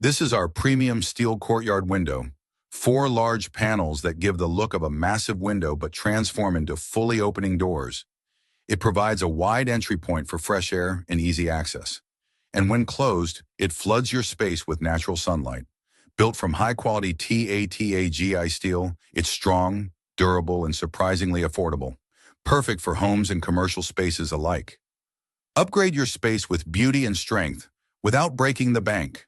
This is our premium steel courtyard window. Four large panels that give the look of a massive window but transform into fully opening doors. It provides a wide entry point for fresh air and easy access. And when closed, it floods your space with natural sunlight. Built from high-quality TATAGI steel, it's strong, durable, and surprisingly affordable. Perfect for homes and commercial spaces alike. Upgrade your space with beauty and strength without breaking the bank.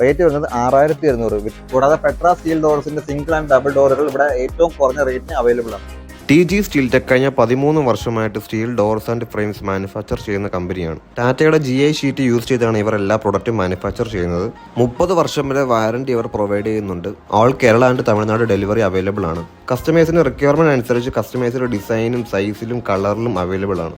Rate വരുന്നത് ആറായിരത്തി ഇരുന്നൂറ് കൂടാതെ Petra steel ഡോർസിന്റെ single and double ഡോറുകൾ ഇവിടെ ഏറ്റവും കുറഞ്ഞ റേറ്റിന് അവൈലബിൾ ആണ്. ടി ജി സ്റ്റീൽ ടെക് കഴിഞ്ഞ പതിമൂന്ന് വർഷമായിട്ട് steel doors and frames manufacture ചെയ്യുന്ന കമ്പനിയാണ്. ടാറ്റയുടെ ജി ഐ ഷീറ്റ് യൂസ് ചെയ്താണ് ഇവർ എല്ലാ പ്രൊഡക്റ്റും മാനുഫാക്ചർ ചെയ്യുന്നത്. മുപ്പത് വർഷം വരെ വാറണ്ടി ഇവർ പ്രൊവൈഡ് ചെയ്യുന്നുണ്ട്. All Kerala and Tamil Nadu delivery available ആണ്. കസ്റ്റമേഴ്സിന് റിക്വയർമെന്റ് അനുസരിച്ച് കസ്റ്റമേഴ്സിന്റെ ഡിസൈനും സൈസിലും കളറിലും അവൈലബിൾ ആണ്.